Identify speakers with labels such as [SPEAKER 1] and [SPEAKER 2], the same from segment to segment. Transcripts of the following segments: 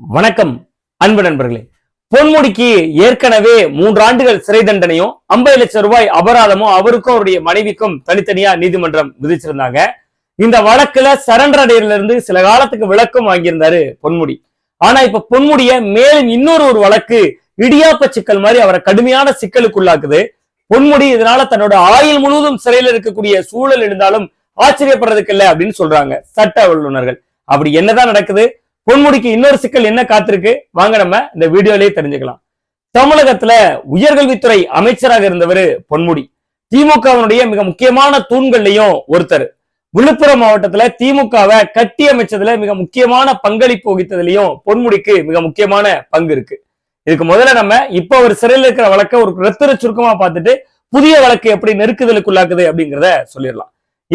[SPEAKER 1] வணக்கம் அன்பு நண்பர்களே. பொன்முடிக்கு ஏற்கனவே மூன்று ஆண்டுகள் சிறை தண்டனையும் ஐம்பது லட்சம் ரூபாய் அபராதமும் அவருக்கும் அவருடைய மனைவிக்கும் தனித்தனியா நீதிமன்றம் விதிச்சிருந்தாங்க. இந்த வழக்குல சரண்டர் அடையில இருந்து சில காலத்துக்கு விளக்கம் வாங்கியிருந்தாரு பொன்முடி. ஆனா இப்ப பொன்முடிய மேலும் இன்னொரு ஒரு வழக்கு இடியாப்ப சிக்கல் மாதிரி அவரை கடுமையான சிக்கலுக்குள்ளாக்குது. பொன்முடி இதனால தன்னோட ஆயுள் முழுவதும் சிறையில் இருக்கக்கூடிய சூழல் இருந்தாலும் ஆச்சரியப்படுறதுக்கு இல்லை அப்படின்னு சொல்றாங்க சட்ட வல்லுநர்கள். அப்படி என்னதான் நடக்குது? பொன்முடிக்கு இன்னொரு சிக்கல் என்ன காத்திருக்கு? வாங்க நம்ம இந்த வீடியோலயே தெரிஞ்சுக்கலாம். தமிழகத்துல உயர்கல்வித்துறை அமைச்சராக இருந்தவர் பொன்முடி. திமுகவினுடைய மிக முக்கியமான தூண்கள்லயும் ஒருத்தர். விழுப்புரம் மாவட்டத்துல திமுகவை கட்டி அமைச்சதுல மிக முக்கியமான பங்களிப்பு வகித்ததுலயும் பொன்முடிக்கு மிக முக்கியமான பங்கு இருக்கு. இதுக்கு முதல்ல நம்ம இப்ப ஒரு சிறையில் இருக்கிற வழக்க ஒரு ரத்திர சுருக்கமா பார்த்துட்டு புதிய வழக்கு எப்படி நெருக்குதலுக்குள்ளாக்குது அப்படிங்கிறத சொல்லிடலாம்.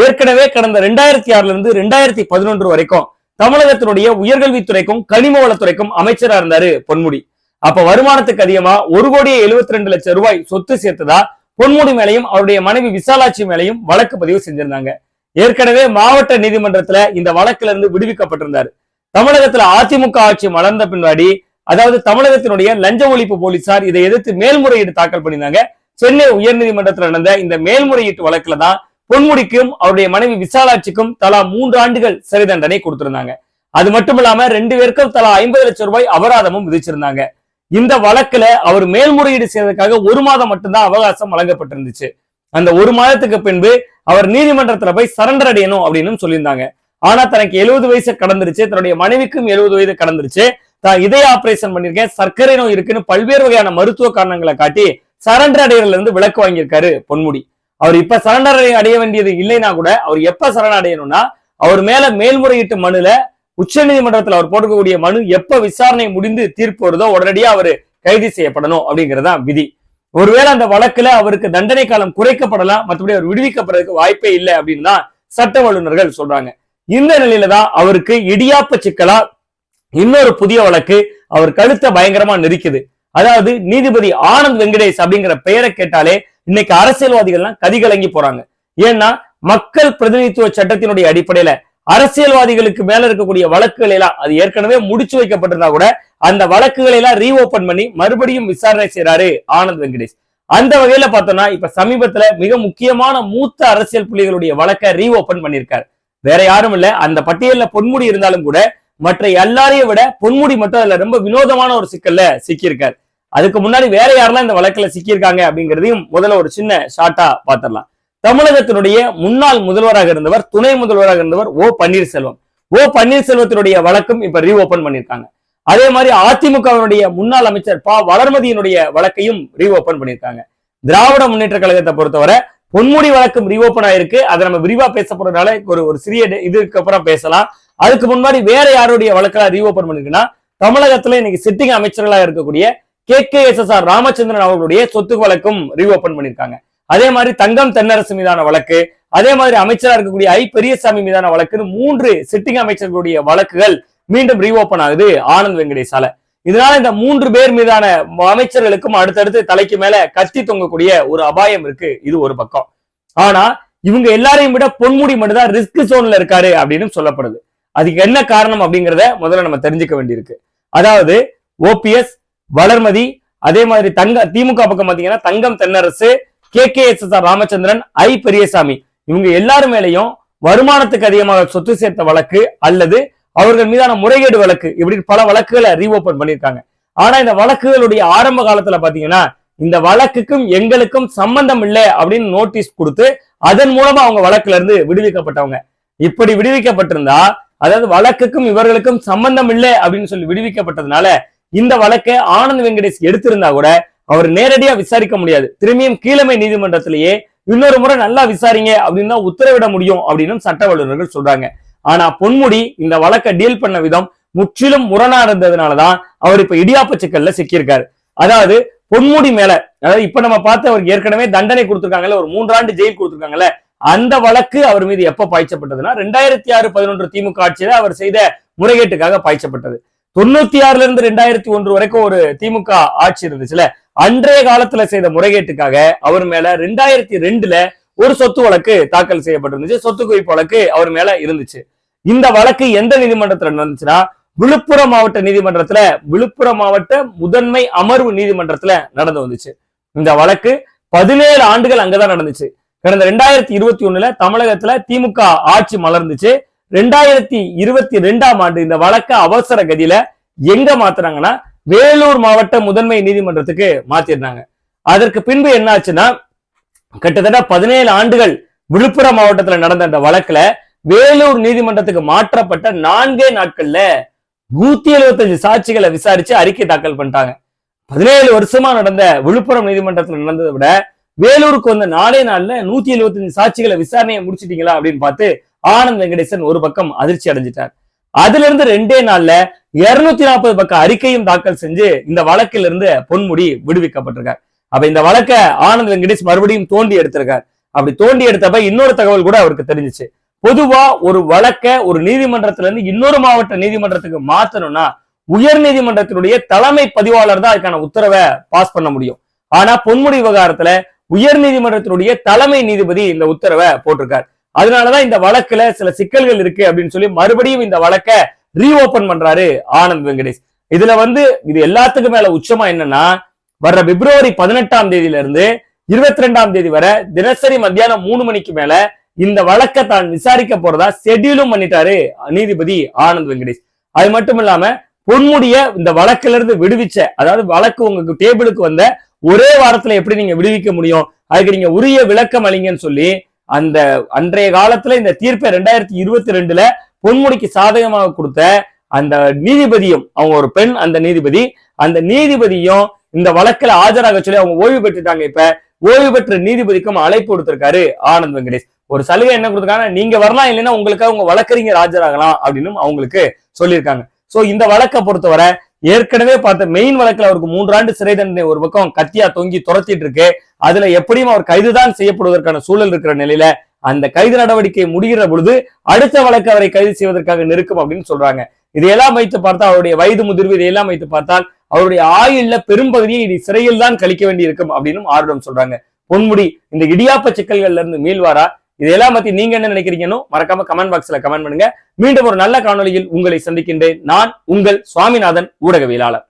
[SPEAKER 1] ஏற்கனவே கடந்த ரெண்டாயிரத்தி ஆறுல இருந்து ரெண்டாயிரத்தி பதினொன்று வரைக்கும் தமிழகத்தினுடைய உயர்கல்வித்துறைக்கும் கனிம வளத்துறைக்கும் அமைச்சரா இருந்தாரு பொன்முடி. அப்ப வருமானத்துக்கு அதிகமா ஒரு கோடியே எழுபத்தி ரெண்டு லட்சம் ரூபாய் சொத்து சேர்த்ததா பொன்முடி மேலையும் அவருடைய மனைவி விசாலாட்சி மேலையும் வழக்கு பதிவு செஞ்சிருந்தாங்க. ஏற்கனவே மாவட்ட நீதிமன்றத்துல இந்த வழக்குல இருந்து விடுவிக்கப்பட்டிருந்தாரு. தமிழகத்துல அதிமுக ஆட்சி மலர்ந்த பின்னாடி அதாவது தமிழகத்தினுடைய லஞ்ச ஒழிப்பு போலீசார் இதை எதிர்த்து மேல்முறையீடு தாக்கல் பண்ணியிருந்தாங்க. சென்னை உயர்நீதிமன்றத்தில் நடந்த இந்த மேல்முறையீட்டு வழக்குல தான் பொன்முடிக்கும் அவருடைய மனைவி விசாலாட்சிக்கும் தலா மூன்று ஆண்டுகள் சிறை தண்டனை கொடுத்திருந்தாங்க. அது மட்டும் இல்லாம ரெண்டு பேருக்கும் தலா ஐம்பது லட்சம் ரூபாய் அபராதமும் விதிச்சிருந்தாங்க. இந்த வழக்குல அவர் மேல்முறையீடு செய்வதற்காக ஒரு மாதம் மட்டும்தான் அவகாசம் வழங்கப்பட்டிருந்துச்சு. அந்த ஒரு மாதத்துக்கு பின்பு அவர் நீதிமன்றத்துல போய் சரண்டர் அடையணும் அப்படின்னு சொல்லியிருந்தாங்க. ஆனா தனக்கு எழுபது வயசு கடந்துருச்சு தன்னுடைய மனைவிக்கும் எழுபது வயது கடந்துருச்சு. தான் இதய ஆபரேஷன் பண்ணிருக்கேன் சர்க்கரை நோய் இருக்குன்னு பல்வேறு வகையான மருத்துவ காரணங்களை காட்டி சரண்டர் அடையிறதுல இருந்து விலக்கு வாங்கியிருக்காரு பொன்முடி. அவர் இப்ப சரண் அடைய வேண்டியது இல்லைன்னா கூட அவர் எப்ப சரண் அடையணும்னா அவர் மேல மேல்முறையீட்டு மனுல உச்ச நீதிமன்றத்தில் அவர் போட்டுக்கக்கூடிய மனு எப்ப விசாரணை முடிந்து தீர்ப்பு வருதோ உடனடியா அவர் கைது செய்யப்படணும் அப்படிங்கறதா விதி. ஒருவேளை அந்த வழக்குல அவருக்கு தண்டனை காலம் குறைக்கப்படலாம் மற்றபடி அவர் விடுவிக்கப்படுறதுக்கு வாய்ப்பே இல்லை அப்படின்னு தான் சட்ட வல்லுநர்கள் சொல்றாங்க. இந்த நிலையில தான் அவருக்கு இடியாப்ப சிக்கலா இன்னொரு புதிய வழக்கு அவர் கழுத்தை பயங்கரமா நெரிக்குது. அதாவது நீதிபதி ஆனந்த் வெங்கடேஷ் அப்படிங்கிற பெயரை கேட்டாலே இன்னைக்கு அரசியல்வாதிகள்லாம் கதிகலங்கி போறாங்க. ஏன்னா மக்கள் பிரதிநிதித்துவ சட்டத்தினுடைய அடிப்படையில அரசியல்வாதிகளுக்கு மேல இருக்கக்கூடிய வழக்குகள் எல்லாம் அது ஏற்கனவே முடிச்சு வைக்கப்பட்டிருந்தா கூட அந்த வழக்குகளை எல்லாம் ரீஓபன் பண்ணி மறுபடியும் விசாரணை செய்யறாரு ஆனந்த் வெங்கடேஷ். அந்த வகையில பார்த்தோம்னா இப்ப சமீபத்துல மிக முக்கியமான மூத்த அரசியல் புள்ளிகளுடைய வழக்கை ரீஓபன் பண்ணியிருக்காரு. வேற யாரும் இல்ல அந்த பட்டியல்ல பொன்முடி இருந்தாலும் கூட மற்ற எல்லாரையும் விட பொன்முடி மட்டும் அதுல ரொம்ப வினோதமான ஒரு சிக்கல்ல சிக்கியிருக்காரு. அதுக்கு முன்னாடி வேற யாரெல்லாம் இந்த வழக்குல சிக்கியிருக்காங்க அப்படிங்கிறதையும் முதல்ல ஒரு சின்ன ஷார்ட்டா பாத்திரலாம் தமிழகத்தினுடைய முன்னாள் முதல்வராக இருந்தவர் துணை முதல்வராக இருந்தவர் ஓ பன்னீர்செல்வம். ஓ பன்னீர்செல்வத்தினுடைய வழக்கும் இப்ப ரீஓபன் பண்ணியிருக்காங்க. அதே மாதிரி அதிமுகவினுடைய முன்னாள் அமைச்சர் ப. வளர்மதியினுடைய வழக்கையும் ரீஓபன் பண்ணியிருக்காங்க. திராவிட முன்னேற்ற கழகத்தை பொறுத்தவரை பொன்முடி வழக்கும் ரீஓபன் ஆயிருக்கு. அதை நம்ம விரிவா பேச போறதுனால ஒரு ஒரு சிறிய இதுக்கு அப்புறம் பேசலாம். அதுக்கு முன்னாடி வேற யாருடைய வழக்கெல்லாம் ரீஓபன் பண்ணிருக்குன்னா தமிழகத்துல இன்னைக்கு சிட்டிங் அமைச்சர்களா இருக்கக்கூடிய K K S S R Ramachandran அவர்களுடைய சொத்து வழக்கும் ரீஓபன் பண்ணிருக்காங்க அதே மாதிரி தங்கம் தென்னரசு மீதான வழக்கு அதே மாதிரி அமைச்சரா இருக்கக்கூடிய ஐ பெரியசாமி மீதான வழக்குன்னு மூன்று சிட்டிங் அமைச்சர்களுடைய வழக்குகள் மீண்டும் ரீஓபன் ஆகுது ஆனந்த் வெங்கடேஷால. இதனால இந்த மூன்று பேர் மீதான அமைச்சர்களுக்கும் அடுத்தடுத்து தலைக்கு மேல கத்தி தொங்கக்கூடிய ஒரு அபாயம் இருக்கு. இது ஒரு பக்கம். ஆனா இவங்க எல்லாரையும் விட பொன்முடி மட்டும்தான் ரிஸ்க் சோன்ல இருக்காரு அப்படின்னு சொல்லப்படுது. அதுக்கு என்ன காரணம் அப்படிங்கறத முதல்ல நம்ம தெரிஞ்சுக்க வேண்டியிருக்கு. அதாவது ஓபிஎஸ் வளர்மதி அதே மாதிரி தங்க திமுக பக்கம் பாத்தீங்கன்னா Thangam Thennarasu K K S S R Ramachandran I Periyasamy. இவங்க எல்லாரும் மேலையும் வருமானத்துக்கு அதிகமாக சொத்து சேர்த்த வழக்கு அல்லது அவர்கள் மீதான முறைகேடு வழக்கு இப்படி பல வழக்குகளை ரீஓபன் பண்ணியிருக்காங்க. ஆனா இந்த வழக்குகளுடைய ஆரம்ப காலத்துல பாத்தீங்கன்னா இந்த வழக்குக்கும் எங்களுக்கும் சம்பந்தம் இல்லை அப்படின்னு நோட்டீஸ் கொடுத்து அதன் மூலமா அவங்க வழக்குல இருந்து விடுவிக்கப்பட்டவங்க. இப்படி விடுவிக்கப்பட்டிருந்தா அதாவது வழக்குக்கும் இவர்களுக்கும் சம்பந்தம் இல்லை அப்படின்னு சொல்லி விடுவிக்கப்பட்டதுனால இந்த வழக்கை ஆனந்த் வெங்கடேஷ் எடுத்திருந்தா கூட அவர் நேரடியா விசாரிக்க முடியாது. திரும்பியும் கீழமை நீதிமன்றத்திலேயே இன்னொரு முறை நல்லா விசாரிங்க அப்படின்னு தான் உத்தரவிட முடியும் அப்படின்னு சட்ட வல்லுநர்கள் சொல்றாங்க. ஆனா பொன்முடி இந்த வழக்கை டீல் பண்ண விதம் முற்றிலும் முரணா இருந்ததுனாலதான் அவர் இப்ப இடியாப்ப சிக்கல்ல சிக்கியிருக்காரு. அதாவது பொன்முடி மேல அதாவது இப்ப நம்ம பார்த்து அவருக்கு ஏற்கனவே தண்டனை கொடுத்துருக்காங்கல்ல ஒரு மூன்றாண்டு ஜெயில் கொடுத்துருக்காங்கல்ல அந்த வழக்கு அவர் மீது எப்ப பாய்ச்சப்பட்டதுன்னா ரெண்டாயிரத்தி ஆறு பதினொன்று திமுக ஆட்சியில அவர் செய்த முறைகேட்டுக்காக பாய்ச்சப்பட்டது. தொண்ணூத்தி ஆறுல இருந்து ரெண்டாயிரத்தி ஒன்று வரைக்கும் ஒரு திமுக ஆட்சி இருந்துச்சுல அன்றைய காலத்துல செய்த முறைகேட்டுக்காக அவர் மேல ரெண்டாயிரத்தி ரெண்டுல ஒரு சொத்து வழக்கு தாக்கல் செய்யப்பட்டிருந்துச்சு. சொத்து குவிப்பு வழக்கு அவர் மேல இருந்துச்சு. இந்த வழக்கு எந்த நீதிமன்றத்துல நடந்துச்சுன்னா விழுப்புரம் மாவட்ட நீதிமன்றத்துல விழுப்புரம் மாவட்ட முதன்மை அமர்வு நீதிமன்றத்துல நடந்து வந்துச்சு. இந்த வழக்கு பதினேழு ஆண்டுகள் அங்கதான் நடந்துச்சு. கடந்த ரெண்டாயிரத்தி இருபத்தி ஒண்ணுல தமிழகத்துல திமுக ஆட்சி மலர்ந்துச்சு. ரெண்டாயிரத்தி இருபத்தி ரெண்டாம் ஆண்டு இந்த வழக்க அவசர கதியில எங்க மாத்துறாங்கன்னா வேலூர் மாவட்ட முதன்மை நீதிமன்றத்துக்கு மாத்திருந்தாங்க. அதற்கு பின்பு என்ன ஆச்சுன்னா கிட்டத்தட்ட பதினேழு ஆண்டுகள் விழுப்புரம் மாவட்டத்துல நடந்த அந்த வழக்குல வேலூர் நீதிமன்றத்துக்கு மாற்றப்பட்ட நான்கே நாட்கள்ல நூத்தி எழுபத்தஞ்சு சாட்சிகளை விசாரிச்சு அறிக்கை தாக்கல் பண்ணிட்டாங்க. பதினேழு வருஷமா நடந்த விழுப்புரம் நீதிமன்றத்துல நடந்ததை விட வேலூருக்கு வந்த நாளே நாள்ல நூத்தி எழுபத்தஞ்சு சாட்சிகளை விசாரணையை முடிச்சிட்டீங்களா அப்படின்னு பார்த்து ஆனந்த் வெங்கடேசன் ஒரு பக்கம் அதிர்ச்சி அடைஞ்சிட்டார். அதுல இருந்து ரெண்டே நாள்ல இருநூத்தி நாற்பது பக்கம் அறிக்கையும் தாக்கல் செஞ்சு இந்த வழக்கில் இருந்து பொன்முடி விடுவிக்கப்பட்டிருக்கார். அப்ப இந்த வழக்க ஆனந்த் வெங்கடேஷ் மறுபடியும் தோண்டி எடுத்திருக்கார். அப்படி தோண்டி எடுத்தப்ப இன்னொரு தகவல் கூட அவருக்கு தெரிஞ்சுச்சு. பொதுவா ஒரு வழக்க ஒரு நீதிமன்றத்துல இருந்து இன்னொரு மாவட்ட நீதிமன்றத்துக்கு மாத்தணும்னா உயர் நீதிமன்றத்தினுடைய தலைமை பதிவாளர் தான் அதுக்கான உத்தரவை பாஸ் பண்ண முடியும். ஆனா பொன்முடி விவகாரத்துல உயர் நீதிமன்றத்தினுடைய தலைமை நீதிபதி இந்த உத்தரவை போட்டிருக்கார். அதனாலதான் இந்த வழக்குல சில சிக்கல்கள் இருக்கு அப்படின்னு சொல்லி மறுபடியும் இந்த வழக்க ரீஓபன் பண்றாரு ஆனந்த் வெங்கடேஷ். இதுல வந்து இது எல்லாத்துக்கும் மேல உச்சமா என்னன்னா வர்ற பிப்ரவரி பதினெட்டாம் தேதியில இருந்து இருபத்தி ரெண்டாம் தேதி வரை தினசரி மத்தியானம் மூணு மணிக்கு மேல இந்த வழக்கை தான் விசாரிக்க போறதா ஷெட்யூலும் பண்ணிட்டாரு நீதிபதி ஆனந்த் வெங்கடேஷ். அது மட்டும் இல்லாம பொன்முடிய இந்த வழக்குல இருந்து விடுவிச்ச அதாவது வழக்கு உங்களுக்கு டேபிளுக்கு வந்த ஒரே வாரத்துல எப்படி நீங்க விடுவிக்க முடியும்? அதுக்கு நீங்க உரிய விளக்கம் அளிங்கன்னு சொல்லி அந்த அன்றைய காலத்துல இந்த தீர்ப்பை ரெண்டாயிரத்தி இருபத்தி ரெண்டுல பொன்முடிக்கு சாதகமாக கொடுத்த அந்த நீதிபதியும் அவங்க ஒரு பெண் அந்த நீதிபதி அந்த நீதிபதியும் இந்த வழக்குல ஆஜராக சொல்லி அவங்க ஓய்வு பெற்றுட்டாங்க. இப்ப ஓய்வு பெற்ற நீதிபதிக்கும் அழைப்பு கொடுத்திருக்காரு ஆனந்த் வெங்கடேஷ். ஒரு சலுகை என்ன கொடுத்திருக்காங்க நீங்க வரலாம் இல்லைன்னா உங்களுக்கு உங்க வழக்கறிஞர் ஆஜராகலாம் அப்படின்னு அவங்களுக்கு சொல்லியிருக்காங்க. சோ இந்த வழக்கை பொறுத்தவரை ஏற்கனவே பார்த்த மெயின் வழக்கில் அவருக்கு மூன்றாண்டு சிறை தண்டனை ஒரு பக்கம் கத்தியா தொங்கி துரத்திட்டு இருக்கு. அதுல எப்படியும் அவர் கைதுதான் செய்யப்படுவதற்கான சூழல் இருக்கிற நிலையில அந்த கைது நடவடிக்கை முடிகிற பொழுது அடுத்த வழக்கு அவரை கைது செய்வதற்காக நெருக்கும் அப்படின்னு சொல்றாங்க. இதையெல்லாம் வைத்து பார்த்தால் அவருடைய வயது முதிர்வு இதையெல்லாம் வைத்து பார்த்தால் அவருடைய ஆயுள்ல பெரும்பகுதியை இது சிறையில் தான் கழிக்க வேண்டி இருக்கும் அப்படின்னு ஆர்வம் சொல்றாங்க. பொன்முடி இந்த இடியாப்ப சிக்கல்கள்ல இருந்து மீள்வாரா? இதெல்லாம் பத்தி நீங்க என்ன நினைக்கிறீங்கன்னு மறக்காம கமெண்ட் பாக்ஸ்ல கமெண்ட் பண்ணுங்க. மீண்டும் ஒரு நல்ல காணொலியில் உங்களை சந்திக்கின்றேன். நான் உங்கள் சுவாமிநாதன் ஊடகவியலாளர்.